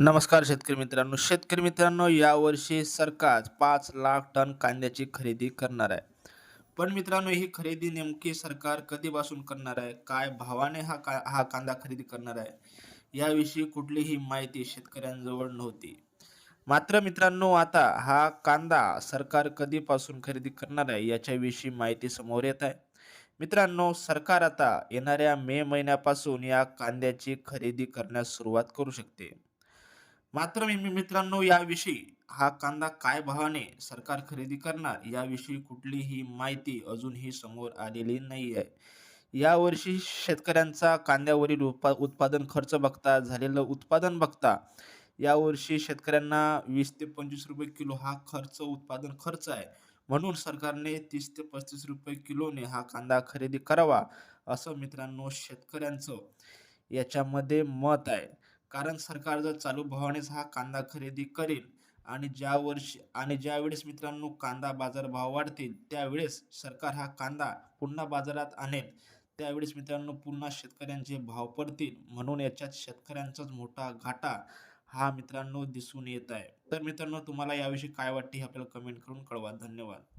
नमस्कार शेतकरी मित्रांनो. शेतकरी मित्रांनो यावर्षी सरकार पाच लाख टन कांद्याची खरेदी करणार आहे. पण मित्रांनो ही खरेदी नेमकी सरकार कधीपासून करणार आहे? काय भावाने हा का हा कांदा खरेदी करणार आहे? याविषयी कुठलीही माहिती शेतकऱ्यांजवळ नव्हती. मात्र मित्रांनो आता हा कांदा सरकार कधीपासून खरेदी करणार आहे याच्याविषयी माहिती समोर येत आहे. मित्रांनो सरकार आता येणाऱ्या मे महिन्यापासून या कांद्याची खरेदी करण्यास सुरुवात करू शकते. मात्र मी मित्रांनो याविषयी हा कांदा काय भावाने सरकार खरेदी करणार याविषयी कुठलीही माहिती अजूनही समोर आलेली नाही आहे यावर्षी शेतकऱ्यांचा कांद्यावरील उत्पा उत्पादन खर्च बघता झालेलं उत्पादन बघता यावर्षी शेतकऱ्यांना वीस ते पंचवीस रुपये किलो हा खर्च उत्पादन खर्च आहे. म्हणून सरकारने तीस ते पस्तीस रुपये किलोने हा कांदा खरेदी करावा असं मित्रांनो शेतकऱ्यांचं याच्यामध्ये मत आहे. कारण सरकार जर चालू भावानेच हा कांदा खरेदी करेल आणि ज्या वर्षी आणि ज्या वेळेस मित्रांनो कांदा बाजारभाव वाढतील त्यावेळेस सरकार हा कांदा पुन्हा बाजारात आणेल. त्यावेळेस मित्रांनो पुन्हा शेतकऱ्यांचे भाव पडतील म्हणून याच्यात शेतकऱ्यांचाच मोठा घाटा हा मित्रांनो दिसून येत आहे. तर मित्रांनो तुम्हाला याविषयी काय वाटते हे आपल्याला कमेंट करून कळवा. धन्यवाद.